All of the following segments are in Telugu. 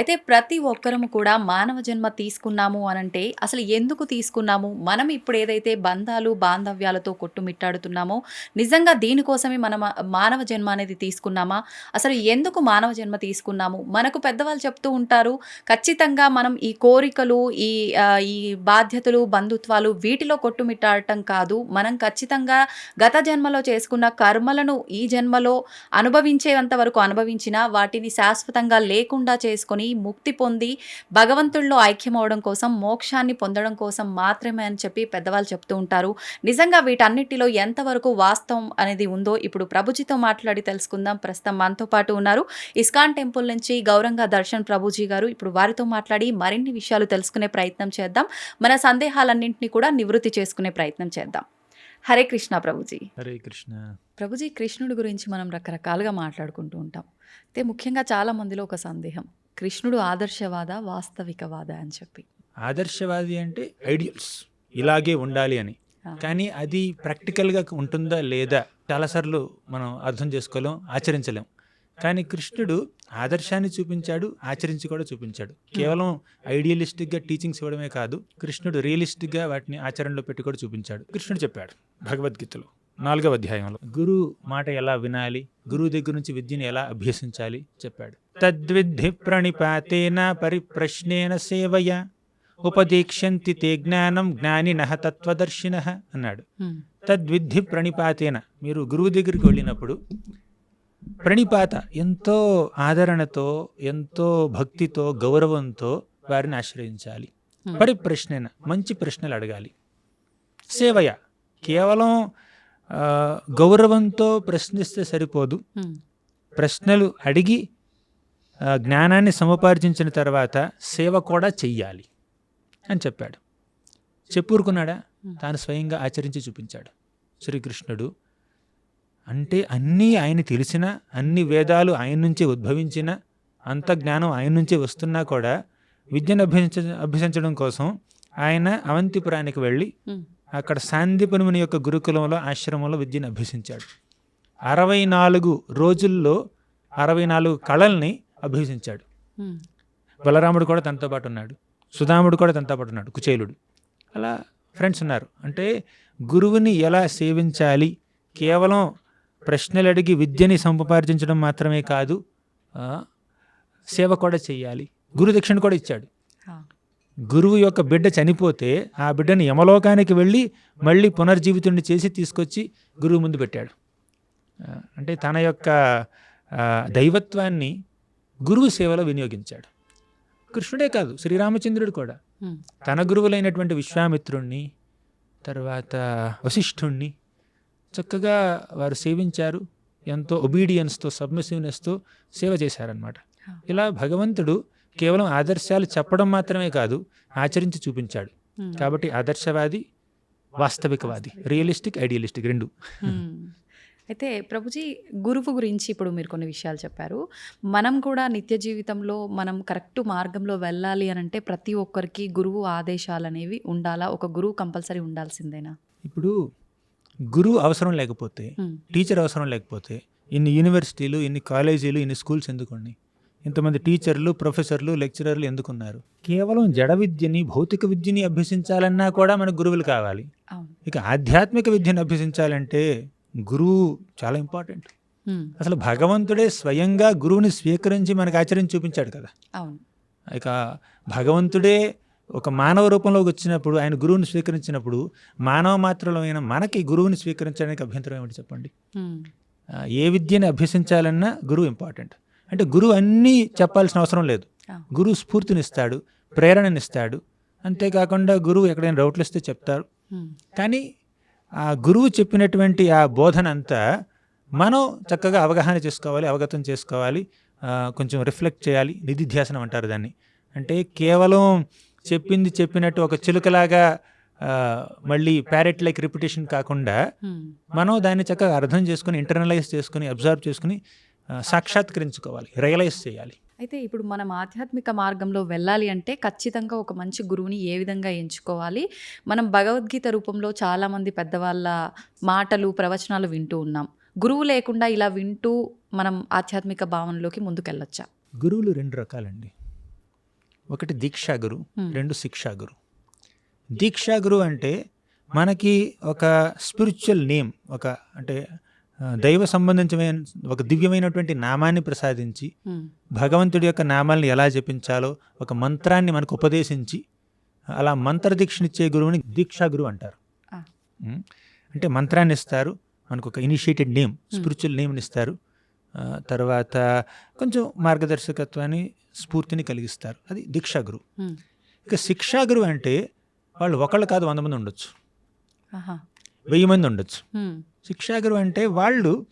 అయితే ప్రతి ఒక్కరము కూడా మానవ జన్మ తీసుకున్నాము అనంటే అసలు ఎందుకు తీసుకున్నాము? మనం ఇప్పుడు ఏదైతే బంధాలు బాంధవ్యాలతో కొట్టుమిట్టాడుతున్నామో నిజంగా దీనికోసమే మనం మానవ జన్మ అనేది తీసుకున్నామా? అసలు ఎందుకు మానవ జన్మ తీసుకున్నాము? మనకు పెద్దవాళ్ళు చెప్తూ ఉంటారు ఖచ్చితంగా మనం ఈ కోరికలు ఈ ఈ బాధ్యతలు బంధుత్వాలు వీటిలో కొట్టుమిట్టాడటం కాదు. మనం ఖచ్చితంగా గత జన్మలో చేసుకున్న కర్మలను ఈ జన్మలో అనుభవించేంత వరకు అనుభవించిన వాటిని శాశ్వతంగా లేకుండా చేసుకొని ముక్తి పొంది భగవంతుల్లో ఐక్యమవడం కోసం మోక్షాన్ని పొందడం కోసం మాత్రమే అని చెప్పి పెద్దవాళ్ళు చెప్తూ ఉంటారు. నిజంగా వీటన్నిటిలో ఎంతవరకు వాస్తవం అనేది ఉందో ఇప్పుడు ప్రభుజీతో మాట్లాడి తెలుసుకుందాం. ప్రస్తుతం మనతో పాటు ఉన్నారు. ఇస్కాన్ టెంపుల్ నుంచి గౌరంగ దర్శన్ ప్రభుజీ గారు ఇప్పుడు వారితో మాట్లాడి మరిన్ని విషయాలు తెలుసుకునే ప్రయత్నం చేద్దాం. మన సందేహాలన్నింటినీ కూడా నివృత్తి చేసుకునే ప్రయత్నం చేద్దాం. హరే కృష్ణ ప్రభుజీ. హరే కృష్ణ. ప్రభుజీ కృష్ణుడి గురించి మనం రకరకాలుగా మాట్లాడుకుంటూ ఉంటాం. అయితే ముఖ్యంగా చాలా మందిలో ఒక సందేహం. కృష్ణుడు ఆదర్శవాద వాస్తవికవాద అని చెప్పి. ఆదర్శవాది అంటే ఐడియల్స్ ఇలాగే ఉండాలి అని. కానీ అది ప్రాక్టికల్గా ఉంటుందా లేదా చాలాసార్లు మనం అర్థం చేసుకోలేం ఆచరించలేం. కానీ కృష్ణుడు ఆదర్శాన్ని చూపించాడు ఆచరించి కూడా చూపించాడు. కేవలం ఐడియలిస్టిక్గా టీచింగ్స్ ఇవ్వడమే కాదు కృష్ణుడు రియలిస్టిక్గా వాటిని ఆచరణలో పెట్టి కూడా చూపించాడు. కృష్ణుడు చెప్పాడు భగవద్గీతలో నాలుగవ అధ్యాయంలో గురు మాట ఎలా వినాలి? గురువు దగ్గర నుంచి విద్యను ఎలా అభ్యసించాలి? చెప్పాడు. తద్విద్ధి ప్రణిపాతేన పరిప్రశ్నేన సేవయ ఉపదీక్ష్యంతి తే జ్ఞానం జ్ఞానిన తత్వదర్శిన అన్నాడు. తద్విద్ధి ప్రణిపాతేన మీరు గురువు దగ్గరికి వెళ్ళినప్పుడు ప్రణిపాత ఎంతో ఆదరణతో ఎంతో భక్తితో గౌరవంతో వారిని ఆశ్రయించాలి. పరిప్రశ్నేన మంచి ప్రశ్నలు అడగాలి సేవయ కేవలం గౌరవంతో ప్రశ్నిస్తే సరిపోదు. ప్రశ్నలు అడిగి జ్ఞానాన్ని సముపార్జించిన తర్వాత సేవ కూడా చెయ్యాలి అని చెప్పాడు. చెప్పుకున్నాడా తాను స్వయంగా ఆచరించి చూపించాడు. శ్రీకృష్ణుడు అంటే అన్నీ ఆయన తెలిసిన అన్ని వేదాలు ఆయన నుంచే ఉద్భవించిన అంత జ్ఞానం ఆయన నుంచే వస్తున్నా కూడా విద్యను అభ్యసించ అభ్యసించడం కోసం ఆయన అవంతిపురానికి వెళ్ళి. అక్కడ శాంతిపనుముని యొక్క గురుకులంలో ఆశ్రమంలో విద్యను అభ్యసించాడు. అరవై నాలుగు రోజుల్లో అరవై నాలుగు కళల్ని అభ్యసించాడు. బలరాముడు కూడా తనతో పాటు ఉన్నాడు. సుధాముడు కూడా తనతో పాటు ఉన్నాడు కుచేలుడు. అలా ఫ్రెండ్స్ ఉన్నారు. అంటే గురువుని ఎలా సేవించాలి? కేవలం ప్రశ్నలు అడిగి విద్యని సంపార్జించడం మాత్రమే కాదు సేవ కూడా చెయ్యాలి గురు దక్షిణ కూడా ఇచ్చాడు. గురువు యొక్క బిడ్డ చనిపోతే ఆ బిడ్డని యమలోకానికి వెళ్ళి మళ్ళీ పునర్జీవితుడిని చేసి తీసుకొచ్చి గురువు ముందు పెట్టాడు. అంటే తన యొక్క దైవత్వాన్ని గురువు సేవలో వినియోగించాడు. కృష్ణుడే కాదు శ్రీరామచంద్రుడు కూడా. తన గురువులైనటువంటి విశ్వామిత్రుణ్ణి తర్వాత వశిష్ఠుణ్ణి చక్కగా వారు సేవించారు. ఎంతో ఒబీడియన్స్తో సబ్మిసివ్నెస్తో సేవ చేశారనమాట ఇలా భగవంతుడు కేవలం ఆదర్శాలు చెప్పడం మాత్రమే కాదు ఆచరించి చూపించాడు. కాబట్టి ఆదర్శవాది వాస్తవికవాది రియలిస్టిక్ ఐడియలిస్టిక్ రెండు. అయితే ప్రభుజీ గురువు గురించి ఇప్పుడు మీరు కొన్ని విషయాలు చెప్పారు. మనం కూడా నిత్య జీవితంలో మనం కరెక్ట్ మార్గంలో వెళ్ళాలి అని అంటే ప్రతి ఒక్కరికి గురువు ఆదేశాలు అనేవి ఉండాలా? ఒక గురువు కంపల్సరీ ఉండాల్సిందేనా? ఇప్పుడు గురువు అవసరం లేకపోతే. టీచర్ అవసరం లేకపోతే ఇన్ని యూనివర్సిటీలు ఇన్ని కాలేజీలు ఇన్ని స్కూల్స్ ఎందుకున్నాయి ఇంతమంది టీచర్లు ప్రొఫెసర్లు లెక్చరర్లు ఎందుకున్నారు? కేవలం జడ విద్యని భౌతిక విద్యని అభ్యసించాలన్నా కూడా మనకు గురువులు కావాలి. ఇక ఆధ్యాత్మిక విద్యను అభ్యసించాలంటే గురువు చాలా ఇంపార్టెంట్. అసలు భగవంతుడే స్వయంగా గురువుని స్వీకరించి మనకు ఆచరించి చూపించాడు కదా. ఇక భగవంతుడే ఒక మానవ రూపంలోకి వచ్చినప్పుడు ఆయన గురువుని స్వీకరించినప్పుడు మానవ మాత్రమైన మనకి గురువుని స్వీకరించడానికి అభ్యంతరం ఏమిటి చెప్పండి? ఏ విద్యని అభ్యసించాలన్నా గురువు ఇంపార్టెంట్. అంటే గురువు అన్నీ చెప్పాల్సిన అవసరం లేదు. గురువు స్ఫూర్తినిస్తాడు ప్రేరణనిస్తాడు. అంతేకాకుండా గురువు ఎక్కడైనా డౌట్లు ఇస్తే చెప్తారు. కానీ ఆ గురువు చెప్పినటువంటి ఆ బోధన అంతా మనం చక్కగా అవగాహన చేసుకోవాలి అవగతం చేసుకోవాలి కొంచెం రిఫ్లెక్ట్ చేయాలి. నిధిధ్యాసనం అంటారు దాన్ని. అంటే కేవలం చెప్పింది చెప్పినట్టు ఒక చిలుకలాగా మళ్ళీ ప్యారెట్ లైక్ రిపిటేషన్ కాకుండా. మనం దాన్ని చక్కగా అర్థం చేసుకుని ఇంటర్నలైజ్ చేసుకుని అబ్జర్వ్ చేసుకుని సాక్షాత్కరించుకోవాలి రియలైజ్ చేయాలి. అయితే ఇప్పుడు మనం ఆధ్యాత్మిక మార్గంలో వెళ్ళాలి అంటే ఖచ్చితంగా ఒక మంచి గురువుని ఏ విధంగా ఎంచుకోవాలి? మనం భగవద్గీత రూపంలో చాలామంది పెద్దవాళ్ళ మాటలు ప్రవచనాలు వింటూ ఉన్నాం. గురువు లేకుండా ఇలా వింటూ మనం ఆధ్యాత్మిక భావనలోకి ముందుకెళ్ళొచ్చా? గురువులు రెండు రకాలండి. ఒకటి దీక్షా గురు. రెండు శిక్షా గురు. దీక్షా గురు అంటే మనకి ఒక స్పిరిచువల్ నేమ్ ఒక అంటే దైవ సంబంధించిన ఒక దివ్యమైనటువంటి నామాన్ని ప్రసాదించి. భగవంతుడి యొక్క నామాల్ని ఎలా జపించాలో ఒక మంత్రాన్ని మనకు ఉపదేశించి అలా మంత్ర దీక్షనిచ్చే గురువుని దీక్షా గురువు అంటారు. అంటే మంత్రాన్ని ఇస్తారు మనకు ఒక ఇనిషియేటెడ్ నేమ్ స్పిరిచువల్ నేమ్ని ఇస్తారు తర్వాత కొంచెం మార్గదర్శకత్వాన్ని స్ఫూర్తిని కలిగిస్తారు అది దీక్షా గురువు. ఇక శిక్షా గురువు అంటే వాళ్ళు ఒకళ్ళు కాదు వంద మంది ఉండొచ్చు. వెయ్యి మంది ఉండొచ్చు. హ్మ్. శిక్షా గురువు అంటే వాళ్ళు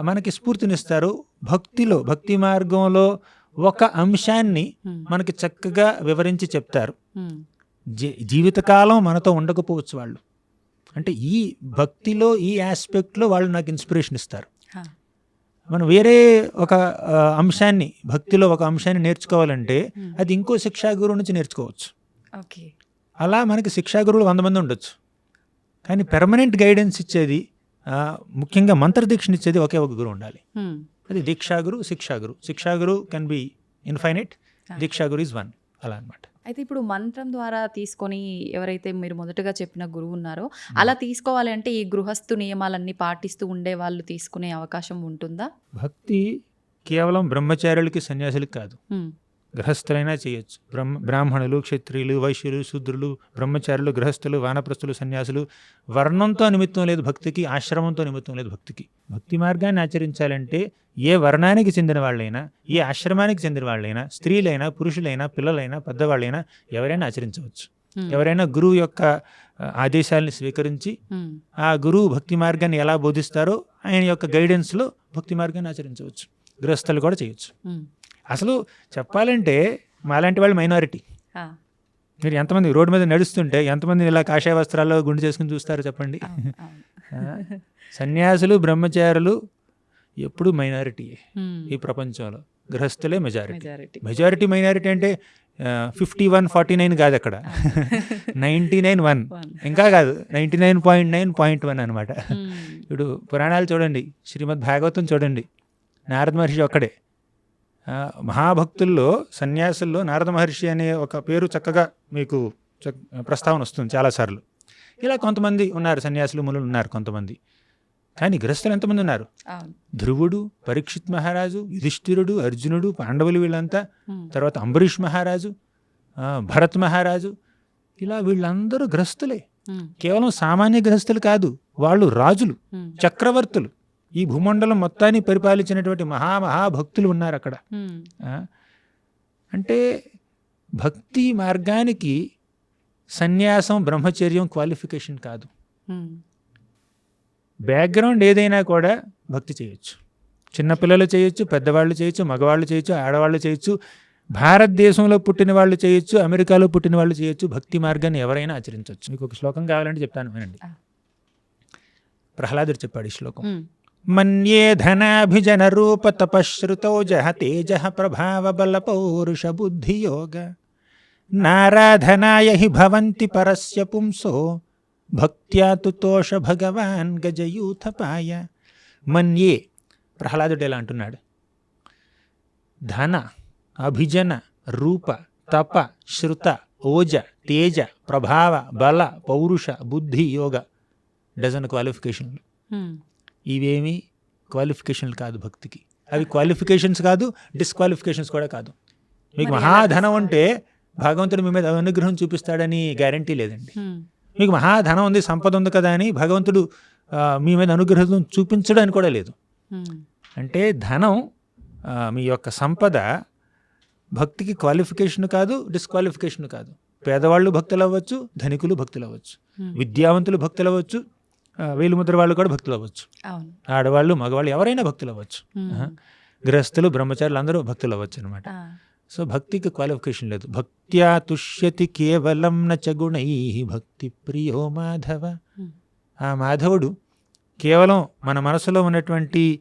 మనకి స్ఫూర్తినిస్తారు. భక్తిలో భక్తి మార్గంలో ఒక అంశాన్ని. మనకి చక్కగా వివరించి చెప్తారు. జీవితకాలం మనతో ఉండకపోవచ్చు వాళ్ళు. అంటే ఈ భక్తిలో ఈ ఆస్పెక్ట్లో వాళ్ళు నాకు ఇన్స్పిరేషన్ ఇస్తారు. మనం వేరే ఒక అంశాన్ని భక్తిలో ఒక అంశాన్ని నేర్చుకోవాలంటే. అది ఇంకో శిక్షా గురువు నుంచి నేర్చుకోవచ్చు. అలా మనకి శిక్షా గురువులు వంద మంది ఉండొచ్చు. కానీ పెర్మనెంట్ గైడెన్స్ ఇచ్చేది ముఖ్యంగా మంత్రదీక్షణ ఇచ్చేది ఒకే ఒక గురువు ఉండాలి. హ్మ్. అది దీక్షా గురు శిక్షా గురు శిక్షా గురు కెన్ బి ఇన్ఫైనైట్ Ah. దీక్షా గురు ఇస్ వన్ అలా అనమాట అయితే ఇప్పుడు మంత్రం ద్వారా తీసుకొని ఎవరైతే మీరు మొదటగా చెప్పిన గురువు ఉన్నారో అలా తీసుకోవాలి అంటే ఈ గృహస్థు నియమాలన్నీ పాటిస్తూ ఉండే వాళ్ళు తీసుకునే అవకాశం ఉంటుందా? భక్తి కేవలం బ్రహ్మచారులకి సన్యాసులకి కాదు. హ్మ్. గృహస్థులైనా చేయొచ్చు బ్రహ్మ బ్రాహ్మణులు క్షత్రియులు వైశ్యులు శూద్రులు బ్రహ్మచారులు గృహస్థులు వానప్రస్థులు సన్యాసులు వర్ణంతో నిమిత్తం లేదు భక్తికి ఆశ్రమంతో నిమిత్తం లేదు భక్తికి భక్తి మార్గాన్ని ఆచరించాలంటే ఏ వర్ణానికి చెందిన వాళ్ళైనా ఏ ఆశ్రమానికి చెందిన వాళ్ళైనా స్త్రీలైనా పురుషులైనా పిల్లలైనా పెద్దవాళ్ళైనా ఎవరైనా ఆచరించవచ్చు. ఎవరైనా గురువు యొక్క ఆదేశాలని స్వీకరించి. ఆ గురువు భక్తి మార్గాన్ని ఎలా బోధిస్తారో ఆయన యొక్క గైడెన్స్లో భక్తి మార్గాన్ని ఆచరించవచ్చు గృహస్థులు కూడా చేయొచ్చు. అసలు చెప్పాలంటే మాలాంటి వాళ్ళు మైనారిటీ. మీరు ఎంతమంది రోడ్డు మీద నడుస్తుంటే ఎంతమంది ఇలా కాషాయ వస్త్రాల్లో గుండు చేసుకుని చూస్తారో చెప్పండి? సన్యాసులు బ్రహ్మచారులు ఎప్పుడు మైనారిటీ. ఈ ప్రపంచంలో గృహస్థులే మెజారిటీ. మెజారిటీ. మైనారిటీ అంటే ఫిఫ్టీ వన్ ఫార్టీ నైన్ కాదు అక్కడ. Ninety nine one. ఇంకా కాదు ninety nine point nine point one అనమాట. ఇప్పుడు పురాణాలు చూడండి శ్రీమద్ భాగవతం చూడండి నారద మహర్షి ఒక్కడే. మహాభక్తుల్లో సన్యాసుల్లో నారద మహర్షి అనే ఒక పేరు చక్కగా మీకు ప్రస్తావన వస్తుంది చాలాసార్లు ఇలా కొంతమంది ఉన్నారు సన్యాసులు మునులు ఉన్నారు కొంతమంది కానీ గృహస్థులు ఎంతమంది ఉన్నారు ధ్రువుడు పరీక్షిత్ మహారాజు యుధిష్ఠిరుడు అర్జునుడు పాండవులు వీళ్ళంతా. తర్వాత అంబరీష్ మహారాజు భరత్ మహారాజు ఇలా వీళ్ళందరూ గ్రస్తులే. కేవలం సామాన్య గ్రస్తులు కాదు వాళ్ళు రాజులు. చక్రవర్తులు ఈ భూమండలం మొత్తాన్ని పరిపాలించినటువంటి మహామహాభక్తులు ఉన్నారు అక్కడ? అంటే భక్తి మార్గానికి సన్యాసం బ్రహ్మచర్యం క్వాలిఫికేషన్ కాదు. బ్యాక్గ్రౌండ్ ఏదైనా కూడా భక్తి చేయొచ్చు చిన్నపిల్లలు చేయొచ్చు పెద్దవాళ్ళు చేయొచ్చు మగవాళ్ళు చేయొచ్చు ఆడవాళ్ళు చేయొచ్చు భారతదేశంలో పుట్టిన వాళ్ళు చేయొచ్చు అమెరికాలో పుట్టిన వాళ్ళు చేయొచ్చు భక్తి మార్గాన్ని ఎవరైనా ఆచరించవచ్చు మీకు ఒక శ్లోకం కావాలంటే చెప్తాను వినండి. ప్రహ్లాదుడు చెప్పాడు ఈ శ్లోకం. మన్యే ధనాభిజన రూప తపశ్రుతో జహ తేజ ప్రభావ బల పౌరుష బుద్ధియోగ నారాధనాయ హి భవంతి పరస్య పుంసో భక్త్యా తుతోష భగవాన్ గజయూథపాయ. మన్యే ప్రహ్లాదుడు ఎలా అంటున్నాడు? ధన అభిజన రూప తప శృత ఓజ తేజ ప్రభావ బల పౌరుష బుద్ధి యోగ. డజన్ క్వాలిఫికేషన్లు ఇవేమి క్వాలిఫికేషన్లు కాదు భక్తికి. అవి క్వాలిఫికేషన్స్ కాదు డిస్క్వాలిఫికేషన్స్ కూడా కాదు. మీకు మహాధనం ఉంటే భగవంతుడు మీ మీద అనుగ్రహం చూపిస్తాడని గ్యారంటీ లేదండి. మీకు మహాధనం ఉంది సంపద ఉంది కదా అని భగవంతుడు మీ మీద అనుగ్రహం చూపించడానికి కూడా లేదు. అంటే ధనం మీ యొక్క సంపద భక్తికి క్వాలిఫికేషన్ కాదు డిస్క్వాలిఫికేషన్ కాదు. పేదవాళ్ళు భక్తులు అవ్వచ్చు ధనికులు భక్తులు అవ్వచ్చు. విద్యావంతులు భక్తులు అవ్వచ్చు వేలుముద్ర వాళ్ళు కూడా భక్తులు అవ్వచ్చు. ఆడవాళ్ళు మగవాళ్ళు ఎవరైనా భక్తులు అవ్వచ్చు. గృహస్థులు బ్రహ్మచారులు అందరూ భక్తులు అవ్వచ్చు అనమాట. సో భక్తికి క్వాలిఫికేషన్ లేదు. భక్త్యా తుష్యతి కేవలం నచ గుణై భక్తి ప్రియో మాధవ. ఆ మాధవుడు కేవలం మన మనసులో ఉన్నటువంటి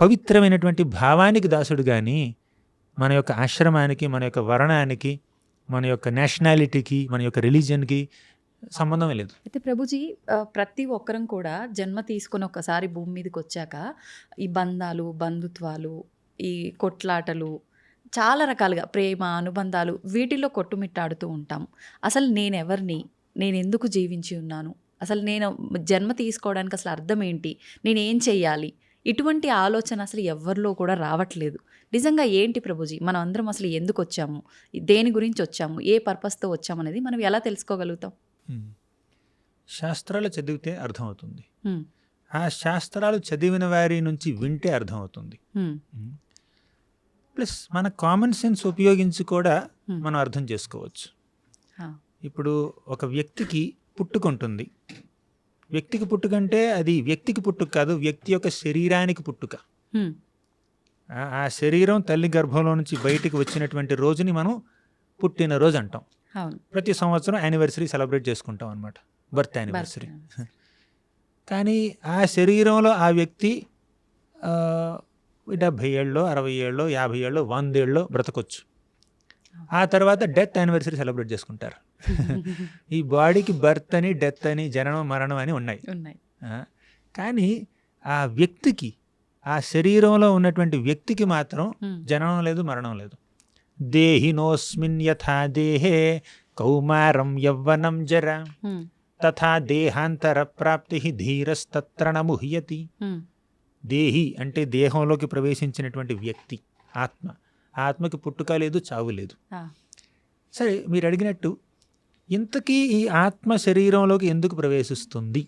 పవిత్రమైనటువంటి భావానికి దాసుడు కానీ మన యొక్క ఆశ్రమానికి మన యొక్క వర్ణానికి మన యొక్క నేషనాలిటీకి మన యొక్క రిలీజియన్కి సంబంధమే లేదు. అయితే ప్రభుజీ ప్రతి ఒక్కరం కూడా జన్మ తీసుకొని ఒకసారి భూమి మీదకి వచ్చాక ఈ బంధాలు బంధుత్వాలు ఈ కొట్లాటలు చాలా రకాలుగా ప్రేమ అనుబంధాలు వీటిల్లో కొట్టుమిట్టాడుతూ ఉంటాం. అసలు నేను ఎవరిని నేను ఎందుకు జీవించి ఉన్నాను? అసలు నేను జన్మ తీసుకోవడానికి అసలు అర్థం ఏంటి? నేను ఏం చెయ్యాలి? ఇటువంటి ఆలోచన అసలు ఎవరిలో కూడా రావట్లేదు. నిజంగా ఏంటి ప్రభుజీ? మనం అందరం అసలు ఎందుకు వచ్చాము? దేని గురించి వచ్చాము? ఏ పర్పస్తో వచ్చాము అనేది మనం ఎలా తెలుసుకోగలుగుతాం? శాస్త్రాలు చదివితే అర్థమవుతుంది. ఆ శాస్త్రాలు చదివిన వారి నుంచి వింటే అర్థమవుతుంది. ప్లస్ మన కామన్ సెన్స్ ఉపయోగించి కూడా. మనం అర్థం చేసుకోవచ్చు. ఇప్పుడు ఒక వ్యక్తికి పుట్టుక ఉంటుంది వ్యక్తికి పుట్టుకంటే అది వ్యక్తికి పుట్టుక కాదు వ్యక్తి యొక్క శరీరానికి పుట్టుక. ఆ- శరీరం తల్లి గర్భంలో నుంచి బయటికి వచ్చినటువంటి రోజుని మనం పుట్టినరోజు అంటాం. ప్రతి సంవత్సరం యానివర్సరీ సెలబ్రేట్ చేసుకుంటాం అనమాట బర్త్ యానివర్సరీ కానీ ఆ శరీరంలో ఆ వ్యక్తి డెబ్భై ఏళ్ళలో అరవై ఏళ్ళలో యాభై ఏళ్ళలో వందేళ్ళలో బ్రతకొచ్చు ఆ తర్వాత డెత్ యానివర్సరీ సెలబ్రేట్ చేసుకుంటారు. ఈ బాడీకి బర్త్ అని డెత్ అని జననం మరణం అని ఉన్నాయి. కానీ ఆ వ్యక్తికి ఆ శరీరంలో ఉన్నటువంటి వ్యక్తికి మాత్రం జననం లేదు మరణం లేదు. దేహినోస్మిన్ యథా దేహే కౌమారం యవ్వనం జర. తథా దేహాంతర ప్రాప్తి ధీరస్తత్ర నముహ్యతి. హ్మ్, దేహి అంటే దేహంలోకి ప్రవేశించినటువంటి వ్యక్తి ఆత్మ. ఆత్మకి పుట్టుక లేదు చావు లేదు. సరే మీరు అడిగినట్టు ఇంతకీ ఈ ఆత్మ శరీరంలోకి ఎందుకు ప్రవేశిస్తుంది?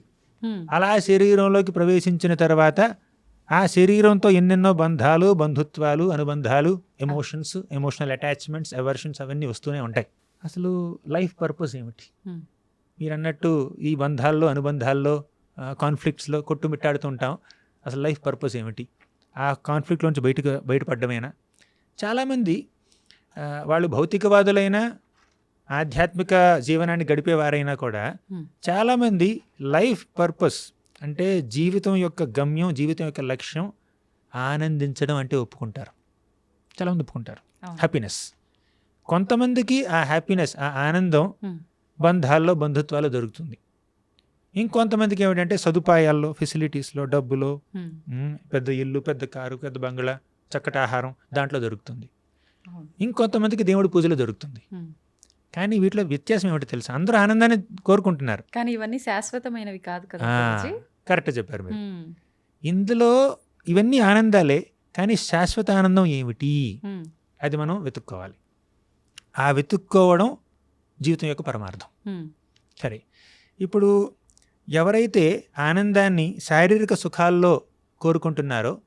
అలా శరీరంలోకి ప్రవేశించిన తర్వాత ఆ శరీరంతో ఎన్నెన్నో బంధాలు బంధుత్వాలు అనుబంధాలు ఎమోషన్స్ ఎమోషనల్ అటాచ్మెంట్స్ ఎవర్షన్స్ అవన్నీ వస్తూనే ఉంటాయి. అసలు లైఫ్ పర్పస్ ఏమిటి? మీరు అన్నట్టు ఈ బంధాల్లో అనుబంధాల్లో కాన్ఫ్లిక్ట్స్లో కొట్టుమిట్టాడుతూ ఉంటాం. అసలు లైఫ్ పర్పస్ ఏమిటి? ఆ కాన్ఫ్లిక్ట్లోంచి బయటకు బయటపడ్డమేనా? చాలామంది వాళ్ళు భౌతికవాదులైనా ఆధ్యాత్మిక జీవనాన్ని గడిపేవారైనా కూడా. చాలామంది లైఫ్ పర్పస్ అంటే జీవితం యొక్క గమ్యం జీవితం యొక్క లక్ష్యం ఆనందించడం అంటే ఒప్పుకుంటారు. చాలామంది ఒప్పుకుంటారు. హ్యాపీనెస్ కొంతమందికి ఆ హ్యాపీనెస్ ఆ ఆనందం బంధాల్లో బంధుత్వాలు దొరుకుతుంది. ఇంకొంతమందికి ఏమిటంటే సదుపాయాల్లో ఫెసిలిటీస్లో డబ్బులో పెద్ద ఇల్లు పెద్ద కారు పెద్ద బంగ్లా చక్కటి ఆహారం దాంట్లో దొరుకుతుంది. ఇంకొంతమందికి దేవుడి పూజలో దొరుకుతుంది. కానీ వీటిలో వ్యత్యాసం ఏమిటో తెలుసు? అందరూ ఆనందాన్ని కోరుకుంటున్నారు. కానీ ఇవన్నీ శాశ్వతమైనవి కాదు కదా? కరెక్ట్ చెప్పారు మీరు. ఇందులో ఇవన్నీ ఆనందాలే కానీ శాశ్వత ఆనందం ఏమిటి? అది మనం వెతుక్కోవాలి. ఆ వెతుక్కోవడం జీవితం యొక్క పరమార్థం. సరే. ఇప్పుడు ఎవరైతే ఆనందాన్ని శారీరక సుఖాల్లో కోరుకుంటున్నారో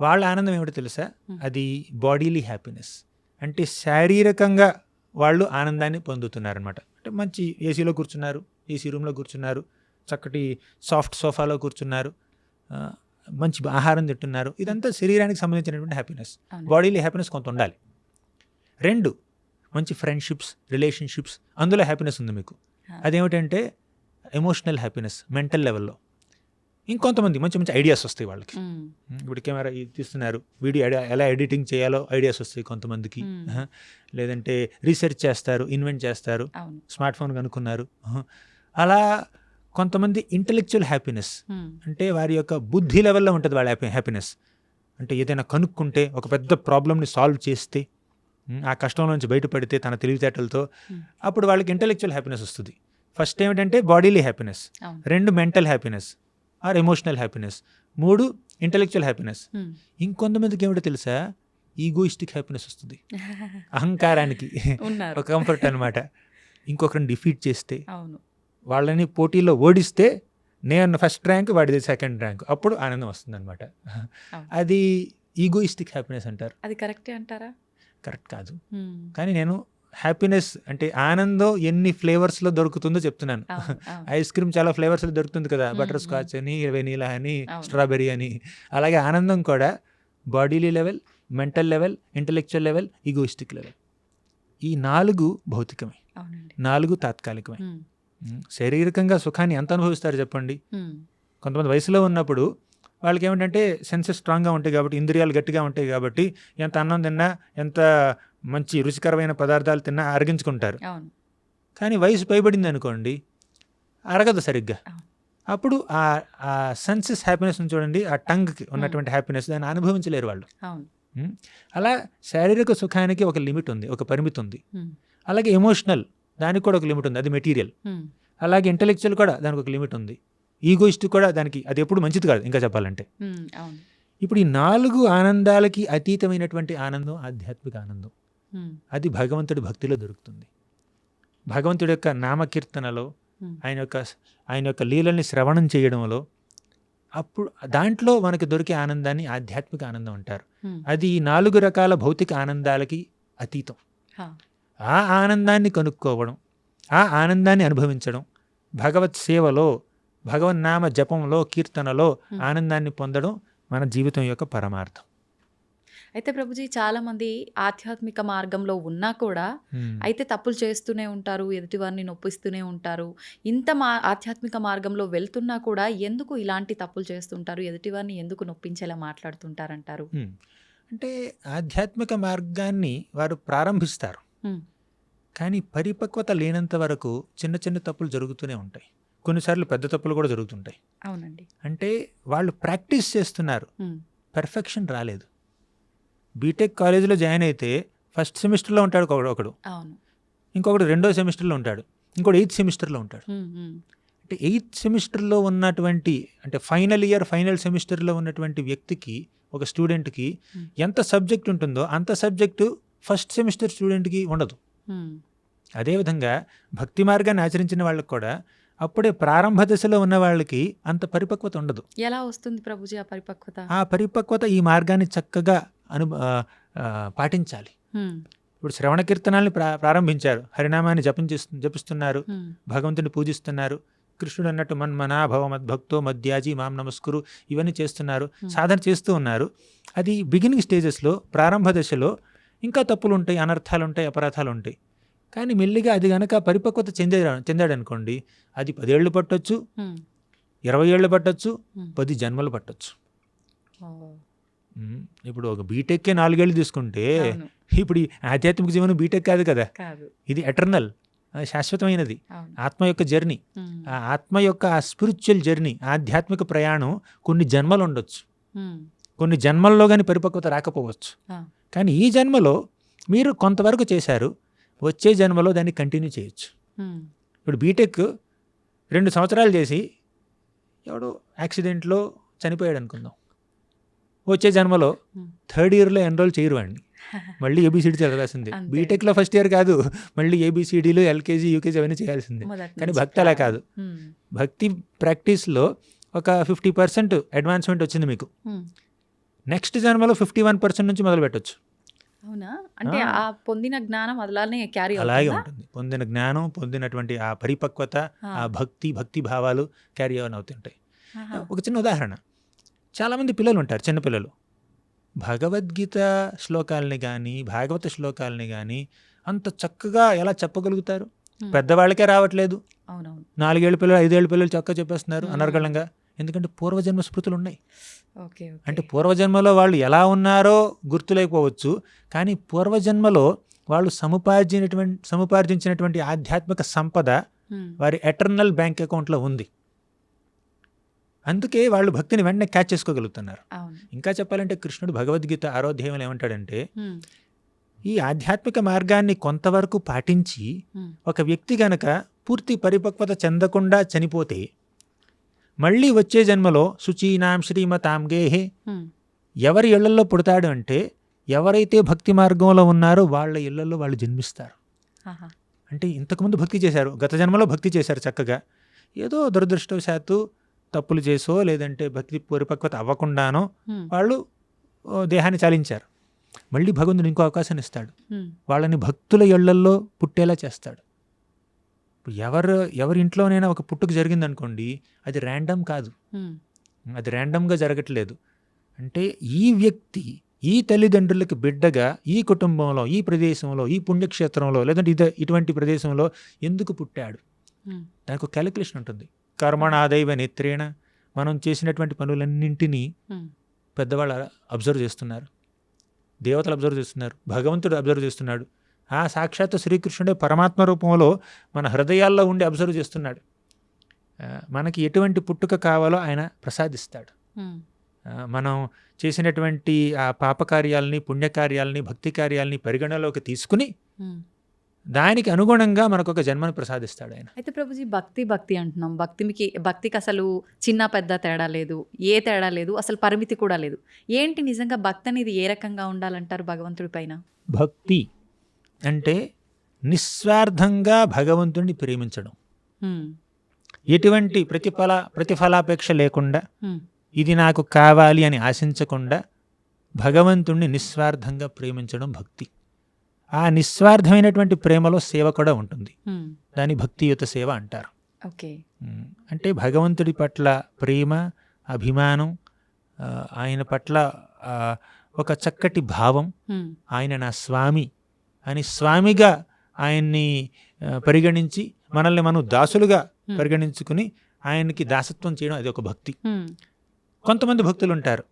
వాళ్ళ ఆనందం ఏమిటో తెలుసా. అది బాడీలీ హ్యాపీనెస్ అంటే శారీరకంగా వాళ్ళు ఆనందాన్ని పొందుతున్నారనమాట అంటే మంచి ఏసీలో కూర్చున్నారు ఏసీ రూమ్లో కూర్చున్నారు చక్కటి సాఫ్ట్ సోఫాలో కూర్చున్నారు మంచి ఆహారం తింటున్నారు. ఇదంతా శరీరానికి సంబంధించినటువంటి హ్యాపీనెస్. బాడీలీ హ్యాపీనెస్ కొంత ఉండాలి. రెండు మంచి ఫ్రెండ్షిప్స్ రిలేషన్షిప్స్ అందులో హ్యాపీనెస్ ఉంది మీకు. అదేమిటంటే ఎమోషనల్ హ్యాపీనెస్ మెంటల్ లెవెల్లో. ఇంకొంతమంది మంచి మంచి ఐడియాస్ వస్తాయి వాళ్ళకి. ఇప్పుడు కెమెరా తీస్తున్నారు. వీడియో ఎలా ఎడిటింగ్ చేయాలో ఐడియాస్ వస్తాయి కొంతమందికి. లేదంటే రీసెర్చ్ చేస్తారు ఇన్వెంట్ చేస్తారు స్మార్ట్ ఫోన్ కనుక్కున్నారు. అలా కొంతమంది ఇంటలెక్చువల్ హ్యాపీనెస్ అంటే వారి యొక్క బుద్ధి లెవెల్లో ఉంటుంది వాళ్ళ హ్యాపీ హ్యాపీనెస్ అంటే ఏదైనా కనుక్కుంటే ఒక పెద్ద ప్రాబ్లమ్ని సాల్వ్ చేస్తే ఆ కష్టంలో నుంచి బయటపడితే తన తెలివితేటలతో. అప్పుడు వాళ్ళకి ఇంటలెక్చువల్ హ్యాపీనెస్ వస్తుంది. ఫస్ట్ ఏమిటంటే బాడీలీ హ్యాపీనెస్ రెండు mental happiness or emotional happiness. మూడు ఇంటలెక్చువల్ హ్యాపీనెస్. ఇంకొంతమందికి ఏమిటో తెలుసా? ఈగోయిస్టిక్ హ్యాపీనెస్ వస్తుంది. అహంకారానికి. ఒక కంఫర్ట్ అనమాట ఇంకొకరిని డిఫీట్ చేస్తే వాళ్ళని పోటీలో ఓడిస్తే నేను ఫస్ట్ ర్యాంక్ వాడిది సెకండ్ ర్యాంక్. అప్పుడు ఆనందం వస్తుంది అనమాట అది ఈగోయిస్టిక్ హ్యాపీనెస్ అంటారు. అది కరెక్టే అంటారా? కరెక్ట్ కాదు. కానీ నేను హ్యాపీనెస్ అంటే ఆనందం ఎన్ని ఫ్లేవర్స్లో దొరుకుతుందో చెప్తున్నాను. ఐస్ క్రీమ్ చాలా ఫ్లేవర్స్లో దొరుకుతుంది కదా. బటర్ స్కాచ్ అని వెనీలా అని. స్ట్రాబెర్రీ అని. అలాగే ఆనందం కూడా bodily level mental level intellectual level egoistic level. ఈ నాలుగు భౌతికమే. నాలుగు తాత్కాలికమే. శారీరకంగా సుఖాన్ని ఎంత అనుభవిస్తారు చెప్పండి? కొంతమంది వయసులో ఉన్నప్పుడు వాళ్ళకి ఏమిటంటే సెన్సెస్ స్ట్రాంగ్గా ఉంటాయి కాబట్టి ఇంద్రియాలు గట్టిగా ఉంటాయి కాబట్టి ఎంత అన్నం తిన్నా ఎంత మంచి రుచికరమైన పదార్థాలు తిన్నా అరిగించుకుంటారు. కానీ వయసు పైబడింది అనుకోండి అరగదు సరిగ్గా. అప్పుడు ఆ ఆ సెన్సెస్ హ్యాపీనెస్ చూడండి ఆ టంగ్కి ఉన్నటువంటి హ్యాపీనెస్ దాన్ని అనుభవించలేరు వాళ్ళు. అలా శారీరక సుఖానికి ఒక లిమిట్ ఉంది ఒక పరిమితి ఉంది. అలాగే ఎమోషనల్ దానికి కూడా ఒక లిమిట్ ఉంది అది మెటీరియల్ అలాగే ఇంటలెక్చువల్ కూడా దానికి ఒక లిమిట్ ఉంది. ఈగోయిస్ట్ కూడా దానికి అది ఎప్పుడు మంచిది కాదు ఇంకా చెప్పాలంటే. ఇప్పుడు ఈ నాలుగు ఆనందాలకి అతీతమైనటువంటి ఆనందం ఆధ్యాత్మిక ఆనందం. అది భగవంతుడి భక్తిలో దొరుకుతుంది. భగవంతుడి యొక్క నామకీర్తనలో ఆయన యొక్క ఆయన యొక్క లీలల్ని శ్రవణం చేయడంలో అప్పుడు దాంట్లో మనకి దొరికే ఆనందాన్ని ఆధ్యాత్మిక ఆనందం అంటారు. అది ఈ నాలుగు రకాల భౌతిక ఆనందాలకి అతీతం. ఆ ఆనందాన్ని కనుక్కోవడం ఆ ఆనందాన్ని అనుభవించడం భగవత్ సేవలో భగవన్నామ జపంలో కీర్తనలో. ఆనందాన్ని పొందడం మన జీవితం యొక్క పరమార్థం. అయితే ప్రభుజీ చాలా మంది ఆధ్యాత్మిక మార్గంలో ఉన్నా కూడా. అయితే తప్పులు చేస్తూనే ఉంటారు ఎదుటివారిని నొప్పిస్తూనే ఉంటారు. ఇంత మా ఆధ్యాత్మిక మార్గంలో వెళ్తున్నా కూడా ఎందుకు ఇలాంటి తప్పులు చేస్తుంటారు ఎదుటివారిని ఎందుకు నొప్పించేలా మాట్లాడుతుంటారంటారు. అంటే ఆధ్యాత్మిక మార్గాన్ని వారు ప్రారంభిస్తారు. కానీ పరిపక్వత లేనంత వరకు చిన్న చిన్న తప్పులు జరుగుతూనే ఉంటాయి. కొన్నిసార్లు పెద్ద తప్పులు కూడా జరుగుతుంటాయి. అవునండి. అంటే వాళ్ళు ప్రాక్టీస్ చేస్తున్నారు. పెర్ఫెక్షన్ రాలేదు. బీటెక్ కాలేజీలో జాయిన్ అయితే ఫస్ట్ సెమిస్టర్లో ఉంటాడు ఒకడు ఒకడు. ఇంకొకడు రెండో సెమిస్టర్లో ఉంటాడు. ఇంకోటి ఎయిత్ సెమిస్టర్లో ఉంటాడు. అంటే ఎయిత్ సెమిస్టర్లో ఉన్నటువంటి అంటే ఫైనల్ ఇయర్ ఫైనల్ సెమిస్టర్లో ఉన్నటువంటి వ్యక్తికి ఒక స్టూడెంట్కి. ఎంత సబ్జెక్ట్ ఉంటుందో అంత సబ్జెక్టు ఫస్ట్ సెమిస్టర్ స్టూడెంట్కి ఉండదు. అదేవిధంగా భక్తి మార్గాన్ని ఆచరించిన వాళ్ళకి కూడా అప్పుడే ప్రారంభ దశలో ఉన్న వాళ్ళకి అంత పరిపక్వత ఉండదు. ఎలా వస్తుంది ప్రభుజీ ఆ పరిపక్వత? ఆ పరిపక్వత ఈ మార్గాన్ని చక్కగా అను పాటించాలి. ఇప్పుడు శ్రవణ కీర్తనాల్ని ప్రా ప్రారంభించారు. హరినామాన్ని జపించేస్తు జపిస్తున్నారు. భగవంతుని పూజిస్తున్నారు. కృష్ణుడు అన్నట్టు మన్మనా భవ మద్భక్తో మధ్యాజీ మాం నమస్కురు ఇవన్నీ చేస్తున్నారు. సాధన చేస్తూ ఉన్నారు. అది బిగినింగ్ స్టేజెస్లో ప్రారంభ దశలో ఇంకా తప్పులు ఉంటాయి అనర్థాలు ఉంటాయి అపరాధాలు ఉంటాయి కానీ మెల్లిగా అది గనక పరిపక్వత చెందే చెందాడు అనుకోండి అది పదేళ్ళు పట్టొచ్చు ఇరవై ఏళ్ళు పట్టొచ్చు. పది జన్మలు పట్టొచ్చు. ఇప్పుడు ఒక బీటెక్కే నాలుగేళ్ళు తీసుకుంటే ఇప్పుడు ఈ ఆధ్యాత్మిక జీవనం బీటెక్ కాదు కదా. ఇది ఎటర్నల్ శాశ్వతమైనది. ఆత్మ యొక్క జర్నీ. ఆ ఆత్మ యొక్క ఆ స్పిరిచువల్ జర్నీ ఆధ్యాత్మిక ప్రయాణం కొన్ని జన్మలు ఉండొచ్చు. కొన్ని జన్మల్లో కానీ పరిపక్వత రాకపోవచ్చు. కానీ ఈ జన్మలో మీరు కొంతవరకు చేశారు వచ్చే జన్మలో దాన్ని కంటిన్యూ చేయొచ్చు. ఇప్పుడు బీటెక్ రెండు సంవత్సరాలు చేసి ఎవడో యాక్సిడెంట్లో చనిపోయాడు అనుకుందాం. వచ్చే జన్మలో Hmm. థర్డ్ ఇయర్లో ఎన్రోల్ చేయరు వాడిని మళ్ళీ ఏబిసిడి చదవాల్సిందే. బీటెక్లో ఫస్ట్ ఇయర్ కాదు మళ్ళీ ఏబిసిడీలు ఎల్కేజీ యూకేజీ అవన్నీ చేయాల్సిందే కానీ భక్తి అలా. కాదు ఉమ్, భక్తి ప్రాక్టీస్లో ఒక ఫిఫ్టీ పర్సెంట్ అడ్వాన్స్మెంట్ వచ్చింది మీకు ఉమ్. నెక్స్ట్ జన్మలో ఫిఫ్టీ వన్ పర్సెంట్ నుంచి మొదలు పెట్టచ్చు అవునా అంటే ఆ. పొందిన జ్ఞానం అలానే క్యారీ అలాగే ఉంటుంది పొందిన జ్ఞానం పొందినటువంటి ఆ పరిపక్వత ఆ. భక్తి భక్తి భావాలు క్యారీ ఆన్ అవుతుంటాయి. ఒక చిన్న ఉదాహరణ చాలామంది పిల్లలు ఉంటారు చిన్నపిల్లలు భగవద్గీత శ్లోకాలని కానీ భాగవత శ్లోకాలని కానీ అంత చక్కగా ఎలా చెప్పగలుగుతారు. పెద్దవాళ్ళకే రావట్లేదు. నాలుగేళ్ళ పిల్లలు ఐదేళ్ళ పిల్లలు చక్కగా చెప్పేస్తున్నారు. అనర్గళంగా. ఎందుకంటే పూర్వజన్మ స్మృతులు ఉన్నాయి. అంటే పూర్వజన్మలో వాళ్ళు ఎలా ఉన్నారో గుర్తులేకపోవచ్చు. కానీ పూర్వజన్మలో వాళ్ళు సముపార్జినటువంటి సముపార్జించినటువంటి ఆధ్యాత్మిక సంపద వారి ఎటర్నల్ బ్యాంక్ అకౌంట్లో ఉంది. అందుకే వాళ్ళు భక్తిని వెంటనే క్యాచ్ చేసుకోగలుగుతున్నారు. ఇంకా చెప్పాలంటే కృష్ణుడు భగవద్గీత ఆరోధ్యాయంలో ఏమంటాడంటే ఈ ఆధ్యాత్మిక మార్గాన్ని కొంతవరకు పాటించి ఒక వ్యక్తి గనక పూర్తి పరిపక్వత చెందకుండా చనిపోతే మళ్ళీ వచ్చే జన్మలో శుచీనాం శ్రీమతాం గేహే. ఎవరి ఇళ్ళలో పుడతాడు అంటే ఎవరైతే భక్తి మార్గంలో ఉన్నారో వాళ్ళ ఇళ్ళలో వాళ్ళు జన్మిస్తారు. అంటే ఇంతకుముందు భక్తి చేశారు గత జన్మలో భక్తి చేశారు చక్కగా. ఏదో దురదృష్టవశాత్తు తప్పులు చేసో లేదంటే భక్తి పరిపక్వత అవ్వకుండానో వాళ్ళు దేహాన్ని చాలించారు. మళ్ళీ భగవంతుడు ఇంకో అవకాశాన్ని ఇస్తాడు. వాళ్ళని భక్తుల ఇళ్ళల్లో పుట్టేలా చేస్తాడు. ఎవరు ఎవరి ఇంట్లోనైనా ఒక పుట్టుక జరిగిందనుకోండి అది ర్యాండమ్ కాదు. అది ర్యాండమ్గా జరగట్లేదు. అంటే ఈ వ్యక్తి ఈ తల్లిదండ్రులకి బిడ్డగా ఈ కుటుంబంలో ఈ ప్రదేశంలో ఈ పుణ్యక్షేత్రంలో లేదంటే ఇద ఇటువంటి ప్రదేశంలో ఎందుకు పుట్టాడు? దానికి ఒక క్యాలిక్యులేషన్ ఉంటుంది. కర్మణాదైవ నేత్రేణ. మనం చేసినటువంటి పనులన్నింటినీ పెద్దవాళ్ళు అబ్జర్వ్ చేస్తున్నారు. దేవతలు అబ్జర్వ్ చేస్తున్నారు. భగవంతుడు అబ్జర్వ్ చేస్తున్నాడు. ఆ సాక్షాత్తు శ్రీకృష్ణుడే పరమాత్మ రూపంలో మన హృదయాల్లో ఉండి అబ్జర్వ్ చేస్తున్నాడు. మనకి ఎటువంటి పుట్టుక కావాలో ఆయన ప్రసాదిస్తాడు. మనం చేసినటువంటి ఆ పాపకార్యాలని పుణ్యకార్యాలని భక్తి కార్యాలని పరిగణలోకి తీసుకుని. దానికి అనుగుణంగా మనకు ఒక జన్మను ప్రసాదిస్తాడు ఆయన. అయితే ప్రభుజీ భక్తి భక్తి అంటున్నాం. భక్తికి భక్తికి అసలు చిన్న పెద్ద తేడా లేదు. ఏ తేడా లేదు. అసలు పరిమితి కూడా లేదు. ఏంటి నిజంగా భక్తి అనేది ఏ రకంగా ఉండాలంటారు భగవంతుడి పైన? భక్తి అంటే నిస్వార్థంగా భగవంతుడిని ప్రేమించడం. ఎటువంటి ప్రతిఫల ప్రతిఫలాపేక్ష లేకుండా ఇది నాకు కావాలి అని ఆశించకుండా భగవంతుణ్ణి నిస్వార్థంగా ప్రేమించడం భక్తి. ఆ నిస్వార్థమైనటువంటి ప్రేమలో సేవ కూడా ఉంటుంది. ఉమ్, దాని భక్తియుత సేవ అంటారు. ఓకే. ఉమ్, అంటే భగవంతుడి పట్ల ప్రేమ అభిమానం ఆయన పట్ల ఒక చక్కటి భావం ఉమ్, ఆయన నా స్వామి అని స్వామిగా ఆయన్ని పరిగణించి మనల్ని మనం దాసులుగా Hmm. పరిగణించుకుని ఆయనకి దాసత్వం చేయడం అది ఒక భక్తి. కొంతమంది భక్తులు ఉంటారు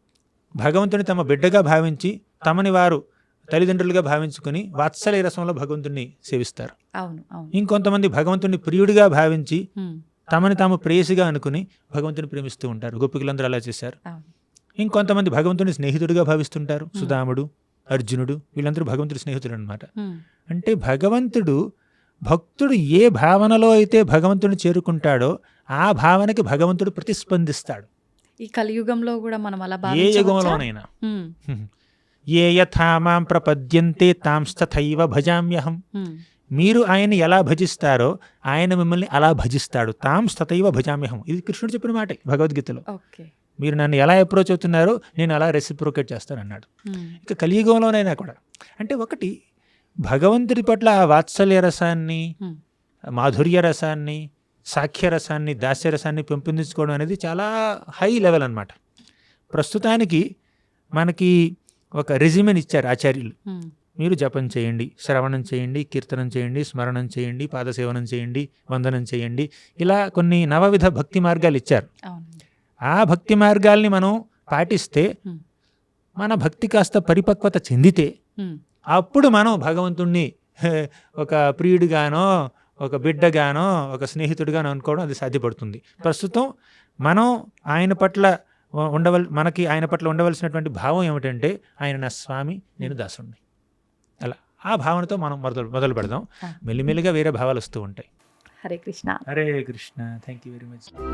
భగవంతుని తమ బిడ్డగా భావించి తమని వారు తల్లిదండ్రులుగా భావించుకుని వాత్సల్య రసంలో భగవంతుని సేవిస్తారు. ఇంకొంతమంది భగవంతుని ప్రియుడిగా భావించి తమని తాము ప్రేయసిగా అనుకుని భగవంతుని ప్రేమిస్తూ ఉంటారు. గోపికలందరూ అలా చేశారు. ఇంకొంతమంది భగవంతుని స్నేహితుడిగా భావిస్తుంటారు. సుధాముడు అర్జునుడు వీళ్ళందరూ భగవంతుడి స్నేహితుడు అనమాట అంటే భగవంతుడు భక్తుడు ఏ భావనలో అయితే భగవంతుని చేరుకుంటాడో ఆ భావనకి భగవంతుడు ప్రతిస్పందిస్తాడు. ఈ కలియుగంలో కూడా మనం అలా ఏ? యుగంలోనైనా. ఏ యథా మాం ప్రపద్యంతే తాంస్తథైవ భజామ్యహం. మీరు ఆయన్ని ఎలా భజిస్తారో ఆయన మిమ్మల్ని అలా భజిస్తాడు. తాంస్తథైవ భజామ్యహం. ఇది కృష్ణుడు చెప్పిన మాట భగవద్గీతలో. మీరు నన్ను ఎలా అప్రోచ్ అవుతున్నారో నేను అలా రెసిప్రోకేట్ చేస్తాను అన్నాడు ఇక కలియుగంలోనైనా కూడా. అంటే ఒకటి భగవంతుడి పట్ల ఆ వాత్సల్య రసాన్ని మాధుర్య రసాన్ని సాఖ్య రసాన్ని దాస్య రసాన్ని పెంపొందించుకోవడం అనేది చాలా హై లెవెల్ అన్నమాట. ప్రస్తుతానికి మనకి ఒక రెజిమెన్ ఇచ్చారు ఆచార్యులు. మీరు జపం చేయండి శ్రవణం చేయండి కీర్తనం చేయండి స్మరణం చేయండి పాదసేవనం చేయండి వందనం చేయండి. ఇలా కొన్ని నవవిధ భక్తి మార్గాలు ఇచ్చారు. ఆ భక్తి మార్గాల్ని మనం పాటిస్తే మన భక్తి కాస్త పరిపక్వత చెందితే అప్పుడు మనం భగవంతుణ్ణి ఒక ప్రియుడిగానో ఒక బిడ్డగానో ఒక స్నేహితుడిగానో అనుకోవడం అది సాధ్యపడుతుంది. ప్రస్తుతం మనం ఆయన పట్ల ఉండవల్ మనకి ఆయన పట్ల ఉండవలసినటువంటి భావం ఏమిటంటే ఆయన నా స్వామి నేను దాసుణ్ణి. అలా. ఆ భావనతో మనం మొదలు మొదలు పెడదాం. మెల్లిమెల్లిగా వేరే భావాలు వస్తూ ఉంటాయి. Hare Krishna. Hare Krishna. Thank you very much